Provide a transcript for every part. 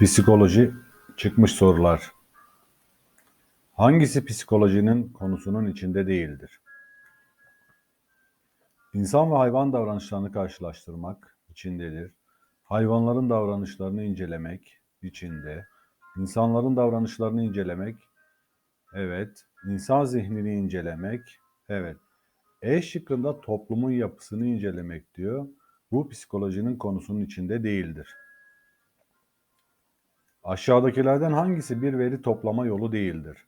Psikoloji çıkmış sorular. Hangisi psikolojinin konusunun içinde değildir? İnsan ve hayvan davranışlarını karşılaştırmak içindedir. Hayvanların davranışlarını incelemek içinde. İnsanların davranışlarını incelemek evet. İnsan zihnini incelemek evet. E şıkkında toplumun yapısını incelemek diyor. Bu psikolojinin konusunun içinde değildir. Aşağıdakilerden hangisi bir veri toplama yolu değildir?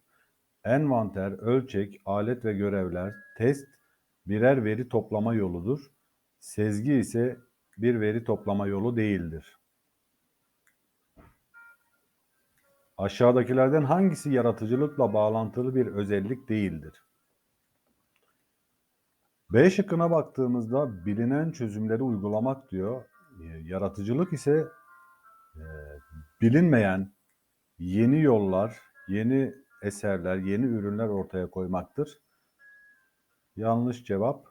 Envanter, ölçek, alet ve görevler, test birer veri toplama yoludur. Sezgi ise bir veri toplama yolu değildir. Aşağıdakilerden hangisi yaratıcılıkla bağlantılı bir özellik değildir? B şıkkına baktığımızda bilinen çözümleri uygulamak diyor. Yaratıcılık ise bilinmeyen yeni yollar, yeni eserler, yeni ürünler ortaya koymaktır. Yanlış cevap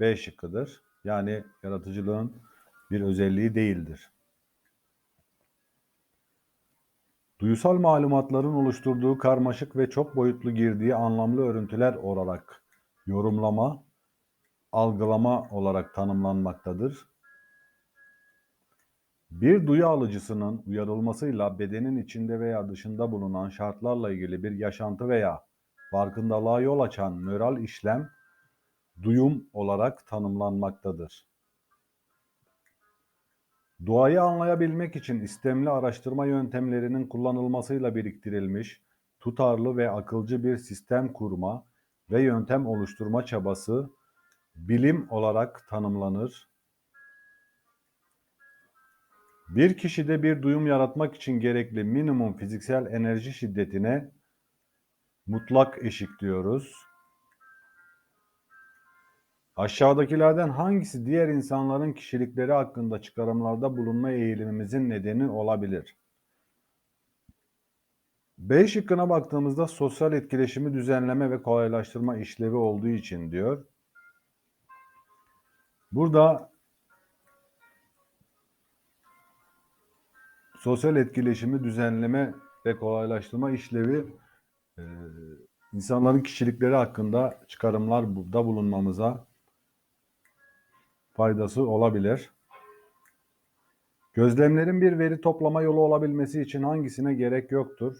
B şıkkıdır. Yani yaratıcılığın bir özelliği değildir. Duyusal malumatların oluşturduğu karmaşık ve çok boyutlu girdiği anlamlı örüntüler olarak yorumlama, algılama olarak tanımlanmaktadır. Bir duyu alıcısının uyarılmasıyla bedenin içinde veya dışında bulunan şartlarla ilgili bir yaşantı veya farkındalığa yol açan nöral işlem duyum olarak tanımlanmaktadır. Doğayı anlayabilmek için istemli araştırma yöntemlerinin kullanılmasıyla biriktirilmiş, tutarlı ve akılcı bir sistem kurma ve yöntem oluşturma çabası bilim olarak tanımlanır. Bir kişide bir duyum yaratmak için gerekli minimum fiziksel enerji şiddetine mutlak eşik diyoruz. Aşağıdakilerden hangisi diğer insanların kişilikleri hakkında çıkarımlarda bulunma eğilimimizin nedeni olabilir? B şıkkına baktığımızda sosyal etkileşimi düzenleme ve kolaylaştırma işlevi olduğu için diyor. Burada sosyal etkileşimi düzenleme ve kolaylaştırma işlevi e, insanların kişilikleri hakkında çıkarımlarda bulunmamıza faydası olabilir. Gözlemlerin bir veri toplama yolu olabilmesi için hangisine gerek yoktur?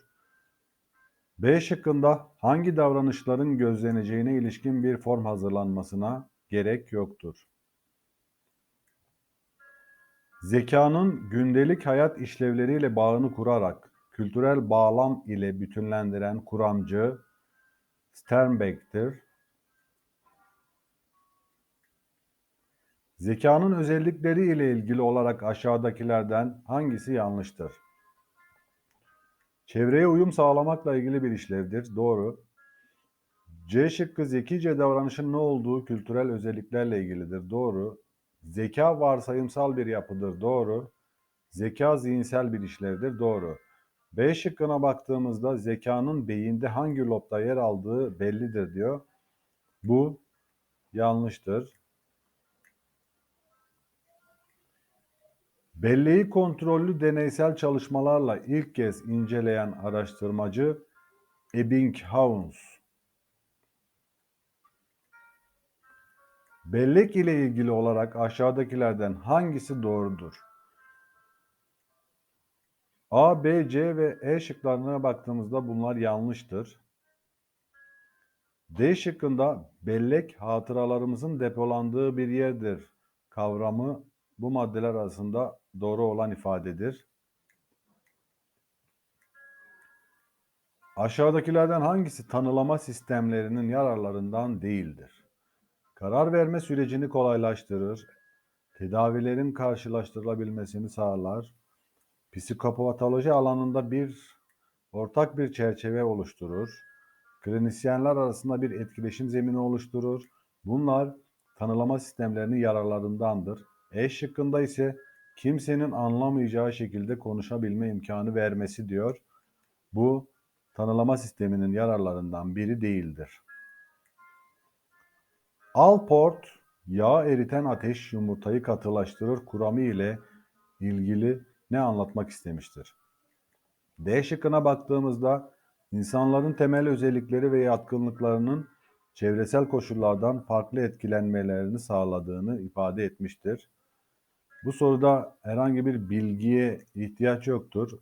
B şıkkında hangi davranışların gözleneceğine ilişkin bir form hazırlanmasına gerek yoktur. Zekanın gündelik hayat işlevleriyle bağını kurarak kültürel bağlam ile bütünlendiren kuramcı Sternberg'tir. Zekanın özellikleri ile ilgili olarak aşağıdakilerden hangisi yanlıştır? Çevreye uyum sağlamakla ilgili bir işlevdir. Doğru. C şıkkı zekice davranışın ne olduğu kültürel özelliklerle ilgilidir. Doğru. Zeka varsayımsal bir yapıdır. Doğru. Zeka zihinsel bir işlevdir. Doğru. B şıkkına baktığımızda zekanın beyinde hangi lobda yer aldığı bellidir diyor. Bu yanlıştır. Belleği kontrollü deneysel çalışmalarla ilk kez inceleyen araştırmacı Ebbinghaus. Bellek ile ilgili olarak aşağıdakilerden hangisi doğrudur? A, B, C ve E şıklarına baktığımızda bunlar yanlıştır. D şıkkında bellek hatıralarımızın depolandığı bir yerdir kavramı bu maddeler arasında doğru olan ifadedir. Aşağıdakilerden hangisi tanılama sistemlerinin yararlarından değildir? Karar verme sürecini kolaylaştırır, tedavilerin karşılaştırılabilmesini sağlar, psikopatoloji alanında bir ortak bir çerçeve oluşturur, klinisyenler arasında bir etkileşim zemini oluşturur. Bunlar tanılama sistemlerinin yararlarındandır. E şıkkında ise kimsenin anlamayacağı şekilde konuşabilme imkanı vermesi diyor. Bu tanılama sisteminin yararlarından biri değildir. Alport, yağ eriten ateş yumurtayı katılaştırır kuramı ile ilgili ne anlatmak istemiştir? D şıkkına baktığımızda insanların temel özellikleri ve yatkınlıklarının çevresel koşullardan farklı etkilenmelerini sağladığını ifade etmiştir. Bu soruda herhangi bir bilgiye ihtiyaç yoktur.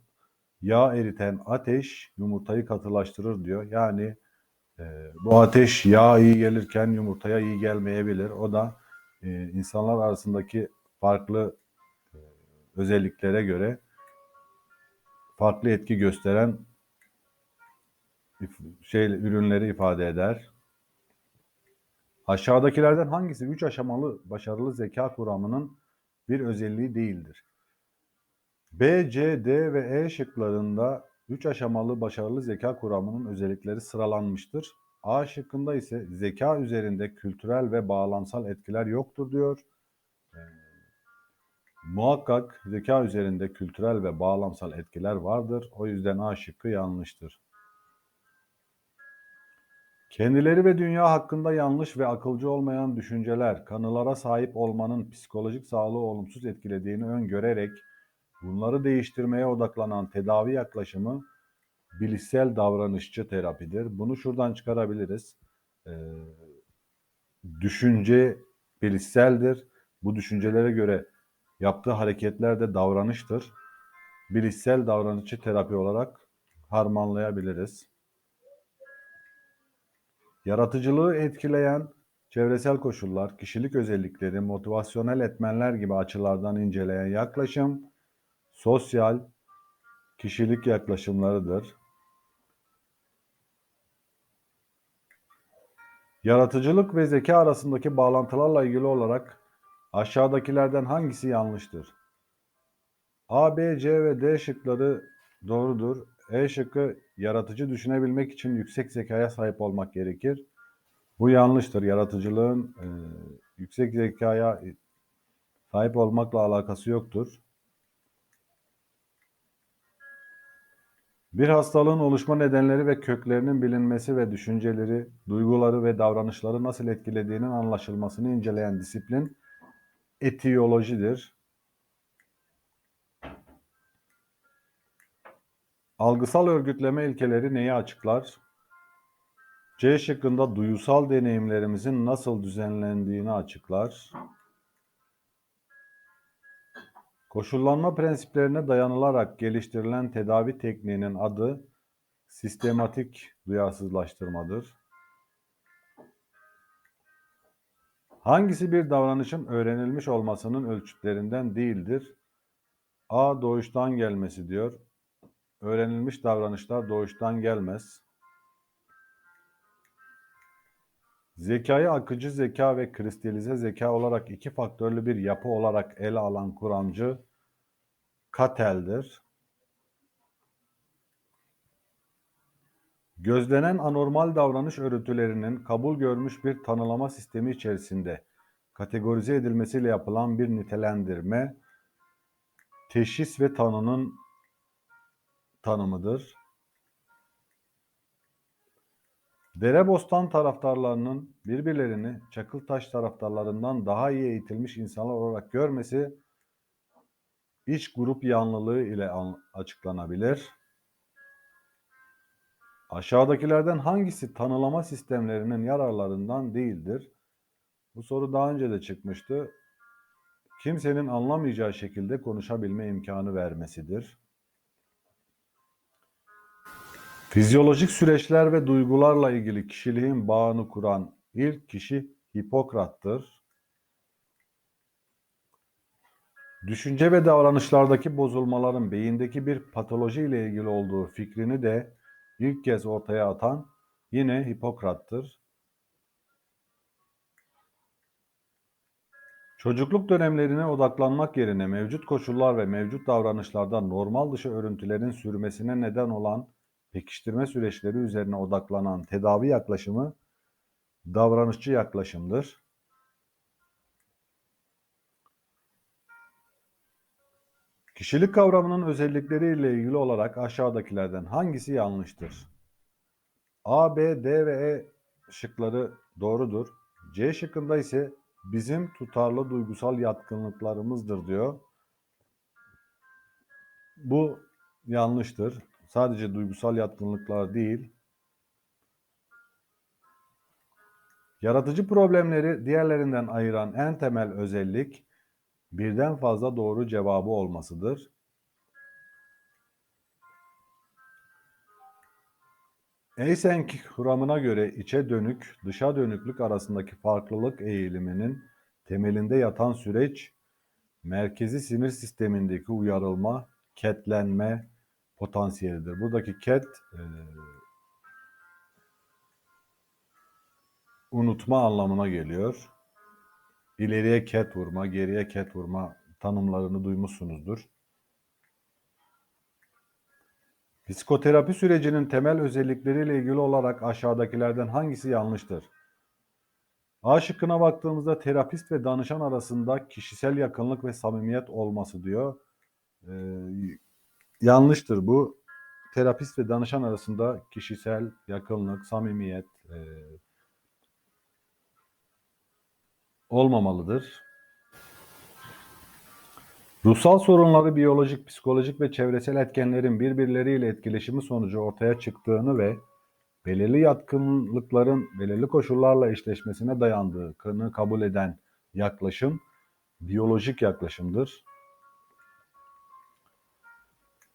Yağ eriten ateş yumurtayı katılaştırır diyor. Yani bu ateş yağ iyi gelirken yumurtaya iyi gelmeyebilir. O da e, insanlar arasındaki farklı e, özelliklere göre farklı etki gösteren şey ürünleri ifade eder. Aşağıdakilerden hangisi 3 aşamalı başarılı zeka kuramının bir özelliği değildir? B, C, D ve E şıklarında 3 aşamalı başarılı zeka kuramının özellikleri sıralanmıştır. A şıkkında ise zeka üzerinde kültürel ve bağlamsal etkiler yoktur diyor. Ee, muhakkak zeka üzerinde kültürel ve bağlamsal etkiler vardır. O yüzden A şıkkı yanlıştır. Kendileri ve dünya hakkında yanlış ve akılcı olmayan düşünceler, kanılara sahip olmanın psikolojik sağlığı olumsuz etkilediğini öngörerek bunları değiştirmeye odaklanan tedavi yaklaşımı bilişsel davranışçı terapidir. Bunu şuradan çıkarabiliriz. Ee, düşünce bilişseldir. Bu düşüncelere göre yaptığı hareketler de davranıştır. Bilişsel davranışçı terapi olarak harmanlayabiliriz. Yaratıcılığı etkileyen çevresel koşullar, kişilik özellikleri, motivasyonel etmenler gibi açılardan inceleyen yaklaşım sosyal kişilik yaklaşımlarıdır. Yaratıcılık ve zeka arasındaki bağlantılarla ilgili olarak aşağıdakilerden hangisi yanlıştır? A, B, C ve D şıkları doğrudur. E şıkkı yaratıcı düşünebilmek için yüksek zekaya sahip olmak gerekir. Bu yanlıştır. Yaratıcılığın e, yüksek zekaya sahip olmakla alakası yoktur. Bir hastalığın oluşma nedenleri ve köklerinin bilinmesi ve düşünceleri, duyguları ve davranışları nasıl etkilediğinin anlaşılmasını inceleyen disiplin etiyolojidir. Algısal örgütleme ilkeleri neyi açıklar? C şıkkında duyusal deneyimlerimizin nasıl düzenlendiğini açıklar. Koşullanma prensiplerine dayanılarak geliştirilen tedavi tekniğinin adı sistematik duyarsızlaştırmadır. Hangisi bir davranışın öğrenilmiş olmasının ölçütlerinden değildir? A. Doğuştan gelmesi diyor. Öğrenilmiş davranışlar doğuştan gelmez. Zekayı akıcı zeka ve kristalize zeka olarak iki faktörlü bir yapı olarak ele alan kuramcı Katel'dir. Gözlenen anormal davranış örüntülerinin kabul görmüş bir tanılama sistemi içerisinde kategorize edilmesiyle yapılan bir nitelendirme, teşhis ve tanının tanımıdır. Derebostan taraftarlarının birbirlerini Çakıltaş taraftarlarından daha iyi eğitilmiş insanlar olarak görmesi iç grup yanlılığı ile açıklanabilir. Aşağıdakilerden hangisi tanılama sistemlerinin yararlarından değildir? Bu soru daha önce de çıkmıştı. Kimsenin anlamayacağı şekilde konuşabilme imkanı vermesidir. Fizyolojik süreçler ve duygularla ilgili kişiliğin bağını kuran ilk kişi Hipokrat'tır. Düşünce ve davranışlardaki bozulmaların beyindeki bir patoloji ile ilgili olduğu fikrini de ilk kez ortaya atan yine Hipokrat'tır. Çocukluk dönemlerine odaklanmak yerine mevcut koşullar ve mevcut davranışlarda normal dışı örüntülerin sürmesine neden olan pekiştirme süreçleri üzerine odaklanan tedavi yaklaşımı davranışçı yaklaşımdır. Kişilik kavramının özellikleriyle ilgili olarak aşağıdakilerden hangisi yanlıştır? A, B, D ve E şıkları doğrudur. C şıkkında ise bizim tutarlı duygusal yatkınlıklarımızdır diyor. Bu yanlıştır. Sadece duygusal yatkınlıklar değil, Yaratıcı problemleri diğerlerinden ayıran en temel özellik birden fazla doğru cevabı olmasıdır. Eysenk kuramına göre içe dönük, dışa dönüklük arasındaki farklılık eğiliminin temelinde yatan süreç, merkezi sinir sistemindeki uyarılma, ketlenme potansiyelidir. Buradaki ket, e, unutma anlamına geliyor. İleriye ket vurma, geriye ket vurma tanımlarını duymuşsunuzdur. Psikoterapi sürecinin temel özellikleriyle ilgili olarak aşağıdakilerden hangisi yanlıştır? A şıkkına baktığımızda terapist ve danışan arasında kişisel yakınlık ve samimiyet olması diyor. Ee, yanlıştır bu. Terapist ve danışan arasında kişisel yakınlık, samimiyet e, olmamalıdır. Ruhsal sorunları biyolojik, psikolojik ve çevresel etkenlerin birbirleriyle etkileşimi sonucu ortaya çıktığını ve belirli yatkınlıkların belirli koşullarla eşleşmesine dayandığını kabul eden yaklaşım biyolojik yaklaşımdır.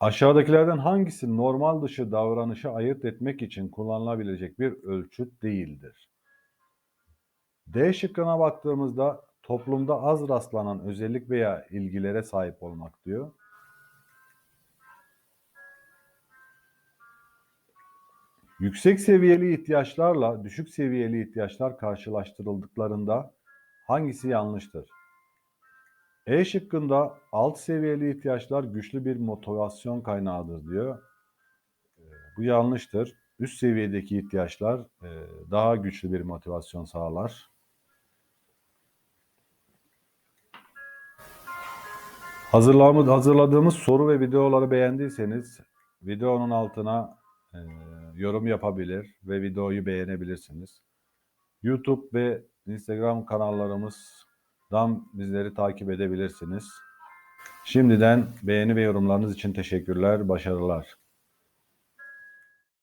Aşağıdakilerden hangisi normal dışı davranışı ayırt etmek için kullanılabilecek bir ölçüt değildir? D şıkkına baktığımızda toplumda az rastlanan özellik veya ilgilere sahip olmak diyor. Yüksek seviyeli ihtiyaçlarla düşük seviyeli ihtiyaçlar karşılaştırıldıklarında hangisi yanlıştır? E şıkkında alt seviyeli ihtiyaçlar güçlü bir motivasyon kaynağıdır diyor. Ee, bu yanlıştır. Üst seviyedeki ihtiyaçlar e, daha güçlü bir motivasyon sağlar. Hazırladığımız, hazırladığımız soru ve videoları beğendiyseniz videonun altına e, yorum yapabilir ve videoyu beğenebilirsiniz. YouTube ve Instagram kanallarımızdan bizleri takip edebilirsiniz. Şimdiden beğeni ve yorumlarınız için teşekkürler, başarılar.